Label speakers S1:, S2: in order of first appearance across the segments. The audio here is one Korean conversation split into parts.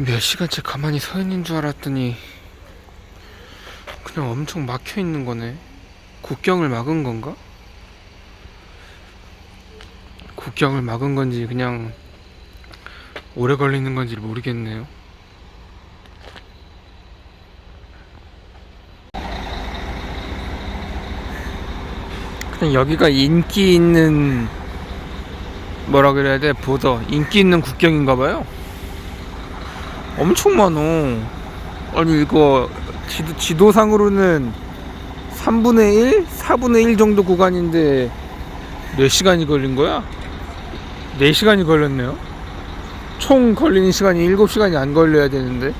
S1: 몇 시간째 가만히 서 있는 줄 알았더니 그냥 엄청 막혀 있는 거네. 국경을 막은 건가? 국경을 막은 건지 그냥 오래 걸리는 건지 모르겠네요. 그냥 여기가 인기 있는 뭐라 그래야 돼 보더 인기 있는 국경인가 봐요. 엄청 많어. 아니 이거 지도, 지도상으로는 3분의 1, 4분의 1 정도 구간인데 몇 시간이 걸린 거야? 4시간이 걸렸네요. 총 걸리는 시간이 7시간이 안 걸려야 되는데.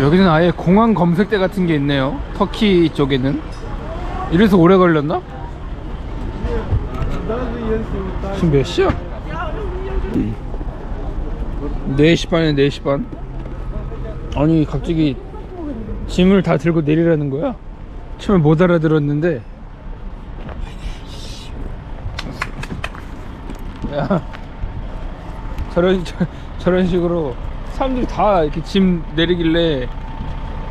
S1: 여기는 아예 공항 검색대 같은 게 있네요. 터키 쪽에는. 이래서 오래 걸렸나? 지금 몇 시야? 4시 반에 4시 반. 아니, 갑자기 짐을 다 들고 내리라는 거야? 처음에 못 알아들었는데. 야, 저런, 저, 저런 식으로 사람들이 다 이렇게 짐 내리길래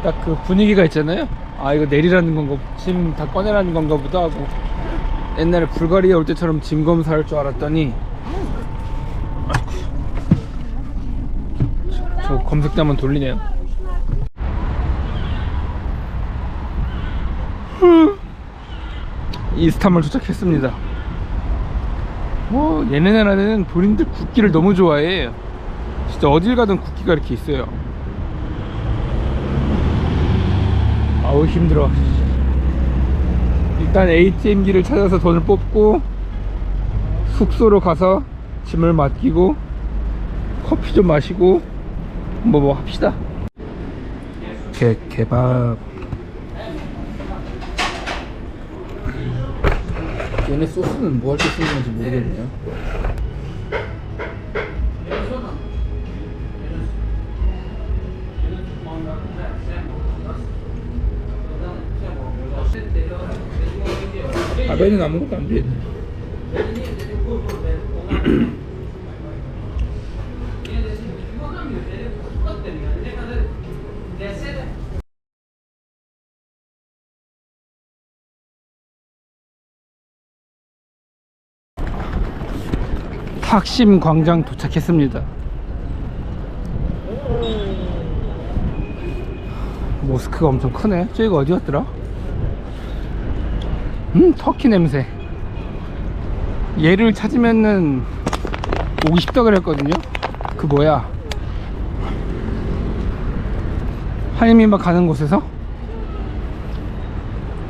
S1: 딱 그 분위기가 있잖아요. 아, 이거 내리라는 건가, 짐 다 꺼내라는 건가 보다 하고. 옛날에 불가리아 올 때처럼 짐 검사할 줄 알았더니 저, 저 검색대 한번 돌리네요. 이스탄불 도착했습니다. 뭐 얘네 나라는 본인들 국기를 너무 좋아해. 진짜 어딜 가든 국기가 이렇게 있어요. 아우 힘들어 일단 ATM기를 찾아서 돈을 뽑고 숙소로 가서 짐을 맡기고 커피 좀 마시고 뭐뭐 합시다. 개, 개밥. 얘네 소스는 뭐 할 때 쓰는 건지 모르겠네요 밥에는 아무것도 안 돼. 학심 광장 도착했습니다. 모스크가 엄청 크네. 저기가 어디였더라? 음, 터키 냄새. 얘를 찾으면은 오기 쉽다 그랬거든요. 그 뭐야? 하이미막 가는 곳에서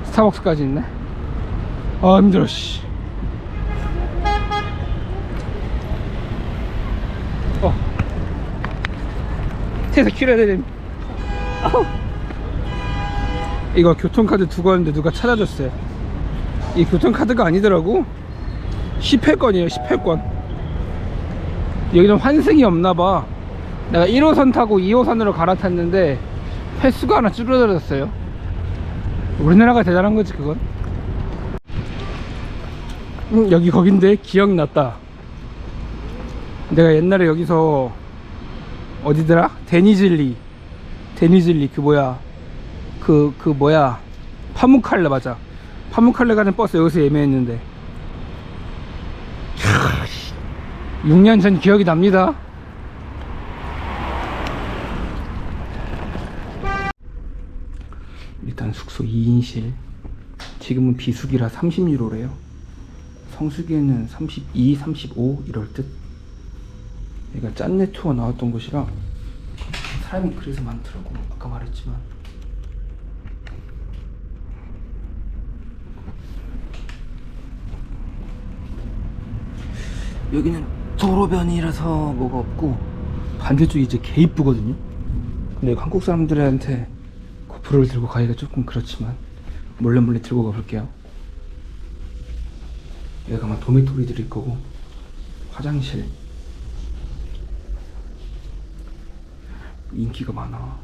S1: 스타벅스까지 있네. 아 힘들어 씨. 어. 태서 돼. 아우. 이거 교통카드 두고 왔는데 누가 찾아줬어요. 이 교통카드가 아니더라고. 10회권이에요 10회권. 여기는 환승이 없나봐. 내가 1호선 타고 2호선으로 갈아탔는데 횟수가 하나 줄어들었어요. 우리나라가 대단한 거지 그건? 음, 여기 거긴데 기억났다. 내가 옛날에 여기서 어디더라? 데니즐리. 데니즐리 그 뭐야? 그 그 뭐야? 파묵칼레 맞아 파묵칼레 가는 버스 여기서 예매했는데. 6년 전 기억이 납니다. 일단 숙소 2인실. 지금은 비수기라 30유로래요. 성수기에는 32, 35 이럴 듯. 얘가 짠내 투어 나왔던 곳이라 사람이 그래서 많더라고. 아까 말했지만 여기는 도로변이라서 뭐가 없고 반대쪽이 이제 개 이쁘거든요. 근데 한국 사람들한테 고프로를 들고 가기가 조금 그렇지만 몰래 몰래 들고 가볼게요. 여기가 아마 도미토리들일 거고 화장실. 인기가 많아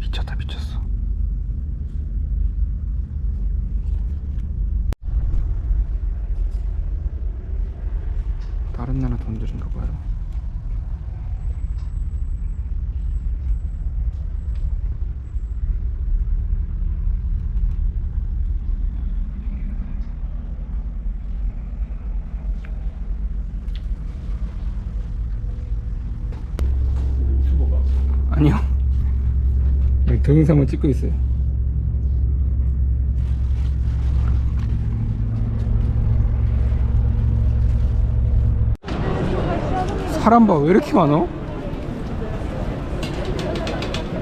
S1: 미쳤다 미쳤어 다른 나라 돈들인가 봐요. 아니요. 여기 동영상만 찍고 있어요 사람 봐왜 이렇게 많어?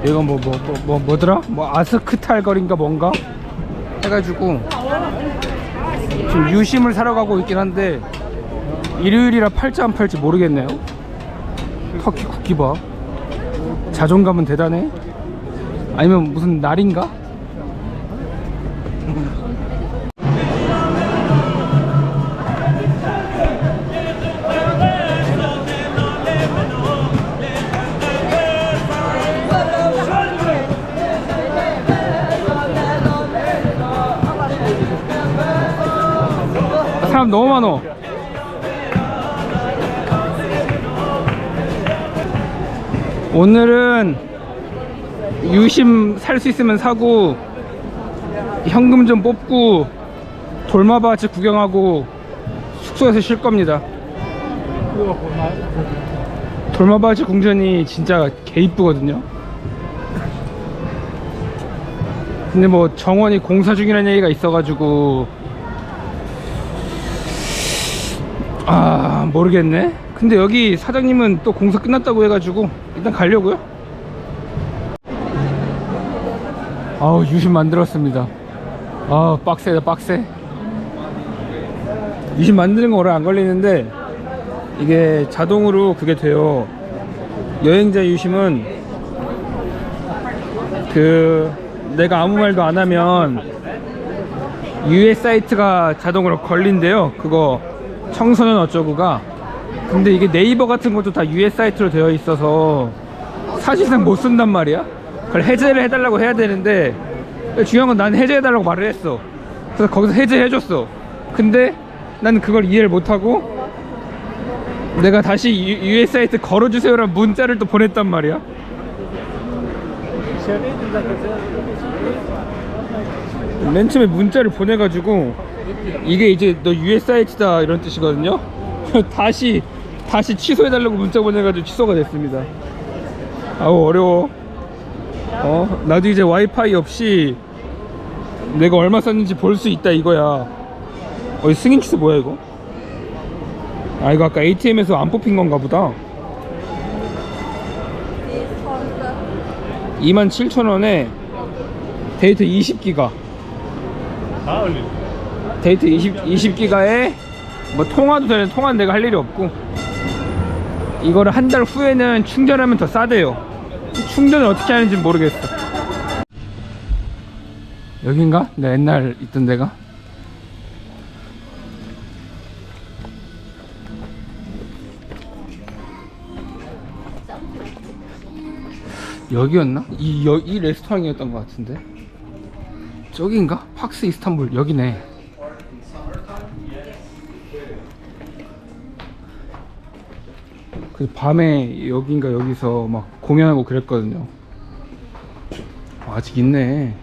S1: 이거 뭐 뭐 뭐 뭐 뭐, 더라 뭐 아스크탈 거리인가 뭔가? 해가지고 지금 유심을 사러 가고 있긴 한데 일요일이라 팔지 안 팔지 모르겠네요. 터키 국기 봐. 자존감은 대단해? 아니면 무슨 날인가? 사람 너무 많어. 오늘은 유심 살 수 있으면 사고 현금 좀 뽑고 돌마바지 구경하고 숙소에서 쉴 겁니다. 돌마바지 궁전이 진짜 개 이쁘거든요. 근데 뭐 정원이 공사 중이라는 얘기가 있어가지고 모르겠네. 근데 여기 사장님은 또 공사 끝났다고 해가지고 일단 가려고요. 아우 유심 만들었습니다. 아 빡세다 빡세. 유심 만드는 거 오래 안 걸리는데 이게 자동으로 그게 돼요. 여행자 유심은 그 내가 아무 말도 안 하면 US 사이트가 자동으로 걸린대요. 그거 청소년 어쩌고가. 근데 이게 네이버 같은 것도 다 US 사이트로 되어 있어서 사실상 못 쓴단 말이야. 그걸 해제를 해달라고 해야 되는데 중요한 건 난 해제해달라고 말을 했어. 그래서 거기서 해제해줬어. 근데 난 그걸 이해를 못하고 내가 다시 유- US 사이트 걸어주세요라는 문자를 또 보냈단 말이야. 맨 처음에 문자를 보내가지고 이게 이제 너 US 사이트다 이런 뜻이거든요. 다시 다시 취소해달라고 문자 보내가지고 취소가 됐습니다. 아우 어려워. 어 나도 이제 와이파이 없이 내가 얼마 썼는지 볼 수 있다 이거야. 어 승인 취소 뭐야 이거? 아 이거 아까 ATM에서 안 뽑힌 건가 보다. 27,000원에 데이터 20기가 데이터 20, 20기가에 뭐 통화도 되는 통화는 내가 할 일이 없고. 이거를 한 달 후에는 충전하면 더 싸대요. 충전을 어떻게 하는지 모르겠어. 여긴가? 나 옛날 있던 데가? 여기였나? 이, 여, 이 레스토랑이었던 것 같은데? 저기인가? 팍스 이스탄불. 여기네 그 밤에 여긴가 여기서 막 공연하고 그랬거든요. 어, 아직 있네.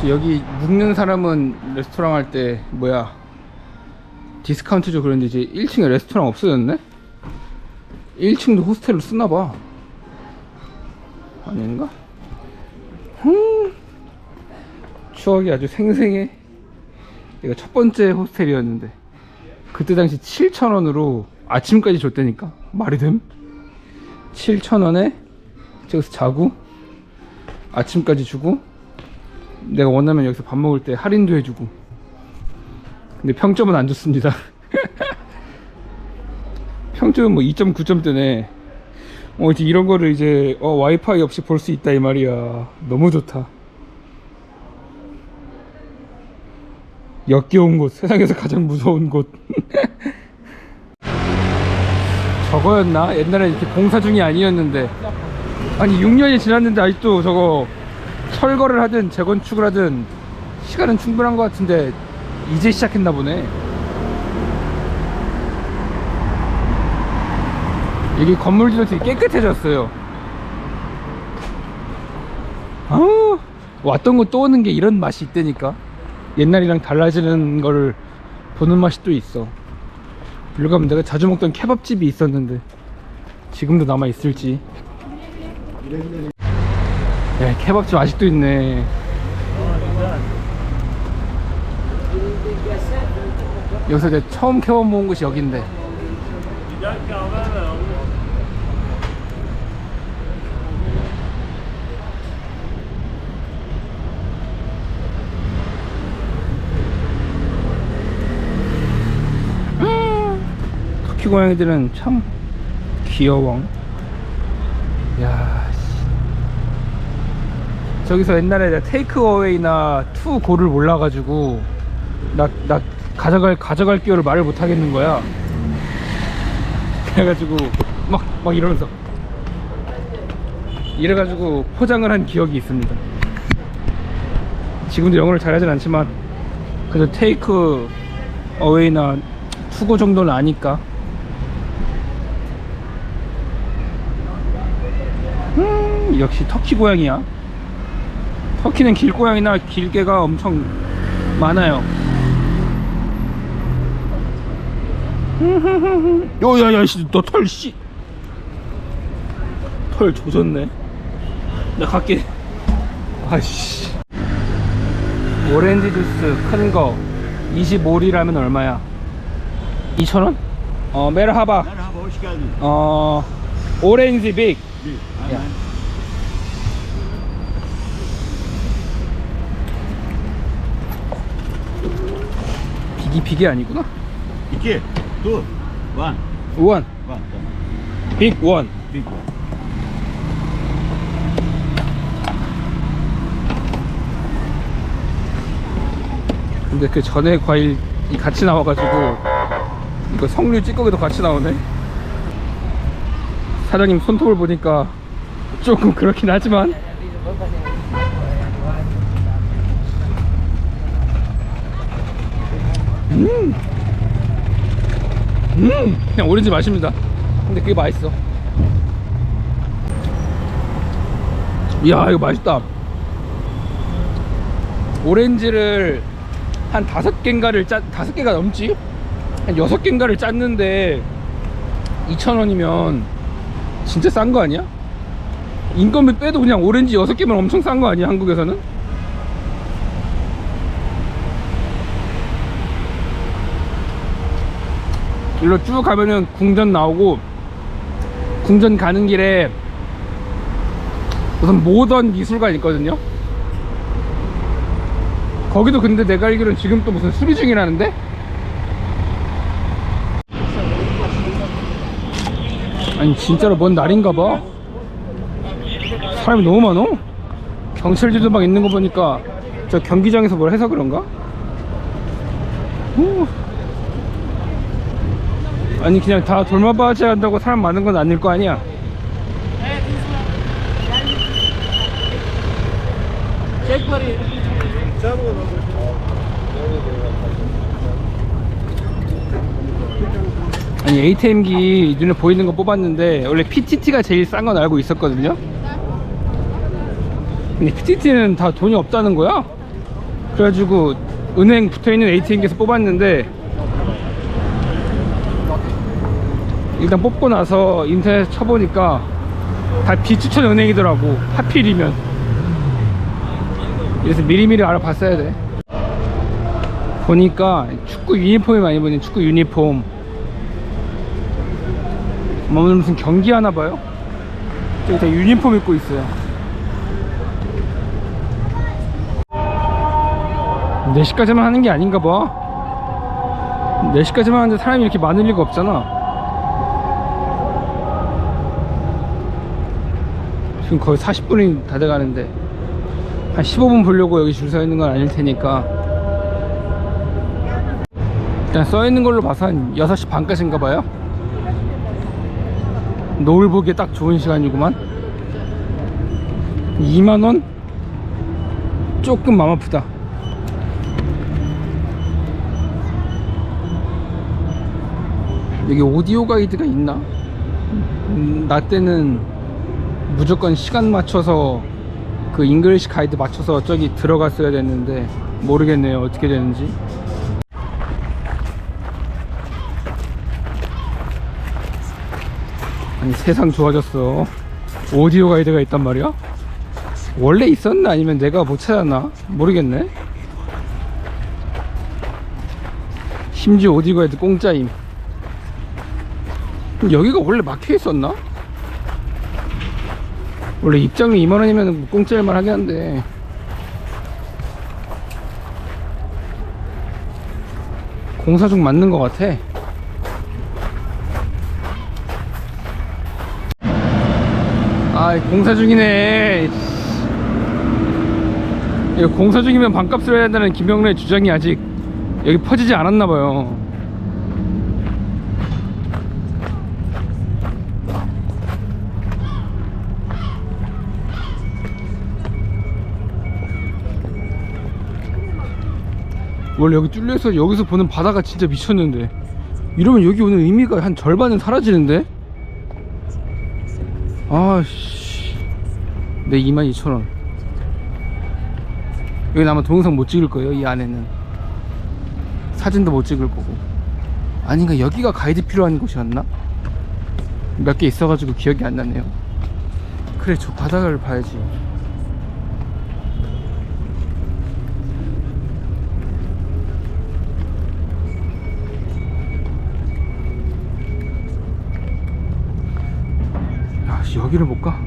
S1: 저 여기 묵는 사람은 레스토랑 할 때 뭐야? 디스카운트 줘 그랬는데 이제 1층에 레스토랑 없어졌네? 1층도 호스텔로 쓰나봐. 아닌가? 흠. 추억이 아주 생생해. 이거 첫 번째 호스텔이었는데 그때 당시 7,000원으로 아침까지 줬다니까. 말이 됨? 7,000원에 저기서 자고 아침까지 주고 내가 원하면 여기서 밥 먹을 때 할인도 해주고. 근데 평점은 안 좋습니다. 평점은 뭐 2.9점대네 어 이제 이런 거를 이제 어 와이파이 없이 볼 수 있다 이 말이야. 너무 좋다 역겨운 곳 세상에서 가장 무서운 곳. 저거였나? 옛날에 이렇게 공사 중이 아니었는데. 아니 6년이 지났는데 아직도 저거 철거를 하든 재건축을 하든 시간은 충분한 것 같은데 이제 시작했나 보네. 여기 건물들도 되게 깨끗해졌어요. 아우 왔던 거 또 오는 게 이런 맛이 있다니까 옛날이랑 달라지는 거를 보는 맛이 또 있어. 일로 가면 내가 자주 먹던 케밥집이 있었는데 지금도 남아 있을지. 야 케밥집 아직도 있네. 여기서 내가 처음 케밥 먹은 곳이 여긴데 터키 고양이들은 참 귀여워. 야 씨. 저기서 옛날에 테이크어웨이나 투 고를 몰라가지고 나, 나 가져갈 가져갈 기호를 말을 못 하겠는 거야. 그래가지고 막 막 이러면서. 이래가지고 포장을 한 기억이 있습니다. 지금도 영어를 잘하진 않지만 그래도 테이크 어웨이나 투고 정도는 아니까 역시 터키 고양이야. 터키는 길고양이나 길개가 엄청 많아요. 요야야 씨, 너털 씨. 털 조졌네. 나 갈게. 아씨. 오렌지 주스 큰 거 25리라면 얼마야? 2,000원? 어, 메르하바. 어, 오렌지 빅.
S2: Bir,
S1: Ya. 이 빅이 아니구나.
S2: Two, one,
S1: 원.
S2: tamam.
S1: 빅 원.
S2: One.
S1: 근데 그 전에 과일이 같이 나와가지고 이거 석류 찌꺼기도 같이 나오네. 사장님 손톱을 보니까 조금 그렇긴 하지만 음, 음, 그냥 오렌지 맛입니다. 근데 그게 맛있어. 이야, 이거 맛있다. 오렌지를 한 다섯 개인가를 짜 다섯 개가 넘지 한 여섯 개인가를 짰는데 2,000원이면 진짜 싼 거 아니야? 인건비 빼도 그냥 오렌지 여섯 개면 엄청 싼 거 아니야 한국에서는? 일로 쭉 가면은 궁전 나오고 궁전 가는 길에 무슨 모던 미술관 있거든요 거기도 근데 내가 알기로는 지금 또 무슨 수리 중이라는데? 아니 진짜로 뭔 날인가 봐 사람이 너무 많어 경찰들도 막 있는 거 보니까 저 경기장에서 뭘 해서 그런가? 후. 아니 그냥 다 돌마바지 한다고 사람 많은 건 아닐 거 아니야. 아니 ATM기 눈에 보이는 거 뽑았는데 원래 PTT가 제일 싼 건 알고 있었거든요? 근데 PTT는 다 돈이 없다는 거야? 그래가지고 은행 붙어있는 ATM기에서 뽑았는데 일단 뽑고 나서 인터넷 쳐보니까 다 비추천 은행이더라고. 하필이면. 그래서 미리미리 알아봤어야 돼. 보니까 축구 유니폼이 많이 보이네. 축구 유니폼. 뭐 오늘 무슨 경기 하나 봐요? 저기 다 유니폼 입고 있어요. 4시까지만 하는 게 아닌가 봐. 4시까지만 하는데 사람이 이렇게 많을 리가 없잖아 지금 거의 40분이 다 돼가는데 한 15분 보려고 여기 줄 서 있는 건 아닐 테니까 일단 써 있는 걸로 봐서 한 6시 반까지인가 봐요 노을 보기에 딱 좋은 시간이구만 2만원? 조금 맘 아프다 여기 오디오 가이드가 있나? 음, 나 때는 무조건 시간 맞춰서 그 잉글리시 가이드 맞춰서 저기 들어갔어야 됐는데 모르겠네요 어떻게 되는지 아니 세상 좋아졌어 오디오 가이드가 있단 말이야? 원래 있었나 아니면 내가 못 찾았나? 모르겠네 심지어 오디오 가이드 공짜임 여기가 원래 막혀 있었나? 원래 입장료 2만원이면 공짜일만 하긴 한데. 공사 중 맞는 것 같아. 아 공사 중이네. 공사 중이면 반값을 해야 한다는 김영래의 주장이 아직 여기 퍼지지 않았나 봐요 원래 여기 뚫려서 여기서 보는 바다가 진짜 미쳤는데. 이러면 여기 오는 의미가 한 절반은 사라지는데? 아씨. 내 22,000원. 여기 아마 동영상 못 찍을 거예요 이 안에는. 사진도 못 찍을 거고. 아닌가 여기가 가이드 필요한 곳이었나? 몇 개 있어가지고 기억이 안 나네요. 그래 저 바다를 봐야지 야, 씨, 여기를 못 가?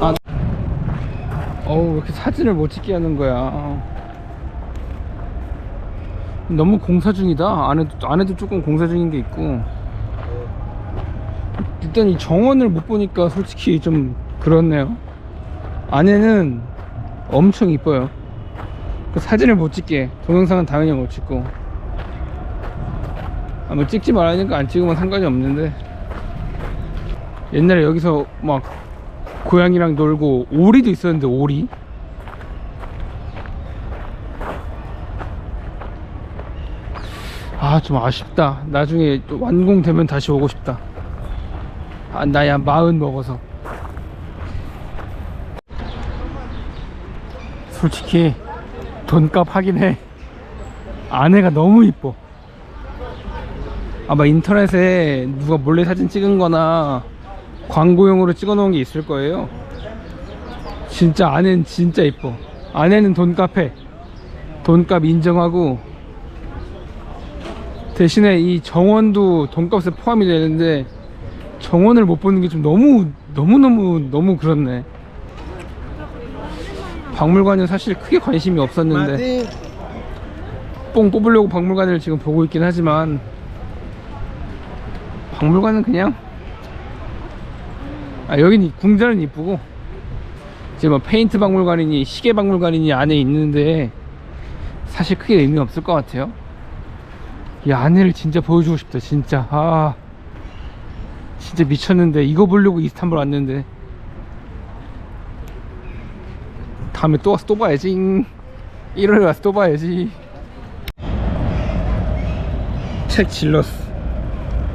S1: 아, 어우, 왜 이렇게 사진을 못 찍게 하는 거야? 너무 공사 중이다. 안에도, 안에도 조금 공사 중인 게 있고. 일단 이 정원을 못 보니까 솔직히 좀 그렇네요. 안에는 엄청 이뻐요. 그 사진을 못 찍게. 동영상은 당연히 못 찍고. 아, 뭐 찍지 말라니까 안 찍으면 상관이 없는데. 옛날에 여기서 막 고양이랑 놀고 오리도 있었는데 오리? 아 좀 아쉽다. 나중에 또 완공되면 다시 오고 싶다. 아 나야 마흔 먹어서. 솔직히 돈값 하긴 해. 아내가 너무 이뻐. 아마 인터넷에 누가 몰래 사진 찍은 거나 광고용으로 찍어 놓은 게 있을 거예요. 진짜 아내는 진짜 이뻐. 아내는 돈값 해. 돈값 인정하고 대신에 이 정원도 돈값에 포함이 되는데 정원을 못 보는 게 좀 너무 너무너무 너무 그렇네 박물관은 사실 크게 관심이 없었는데 뽕 뽑으려고 박물관을 지금 보고 있긴 하지만 박물관은 그냥 아 여긴 궁전은 이쁘고 이제 뭐 페인트 박물관이니 시계 박물관이니 안에 있는데 사실 크게 의미 없을 것 같아요. 이 안에를 진짜 보여주고 싶다 진짜. 아 진짜 미쳤는데 이거 보려고 이스탄불 왔는데 다음에 또 와서 또 봐야지. 1월에 와서 또 봐야지. 책 질렀어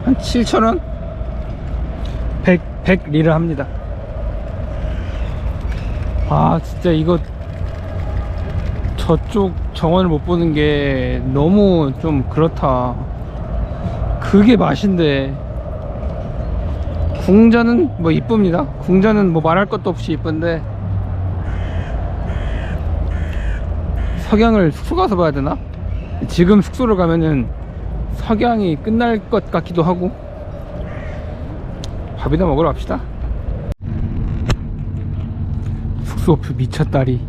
S1: 한 7,000원? 100, 100 리를 합니다. 아 진짜 이거 저쪽 정원을 못 보는 게 너무 좀 그렇다. 그게 맛인데. 궁전은 뭐 이쁩니다. 궁전은 뭐 말할 것도 없이 이쁜데 석양을 숙소 가서 봐야 되나? 지금 숙소를 가면은 석양이 끝날 것 같기도 하고. 밥이나 먹으러 갑시다. 숙소표 미쳤다리.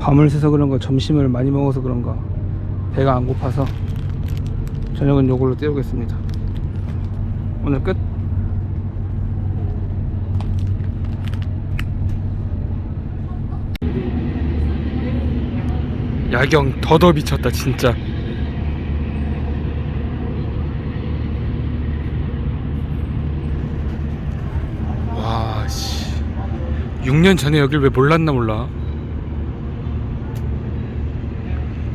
S1: 밤을 새서 그런가 점심을 많이 먹어서 그런가 배가 안 고파서 저녁은 요걸로 때우겠습니다. 오늘 끝 야경 더더 미쳤다 진짜. 와씨. 6년 전에 여길 왜 몰랐나 몰라.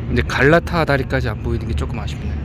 S1: 근데 갈라타 다리까지 안 보이는 게 조금 아쉽네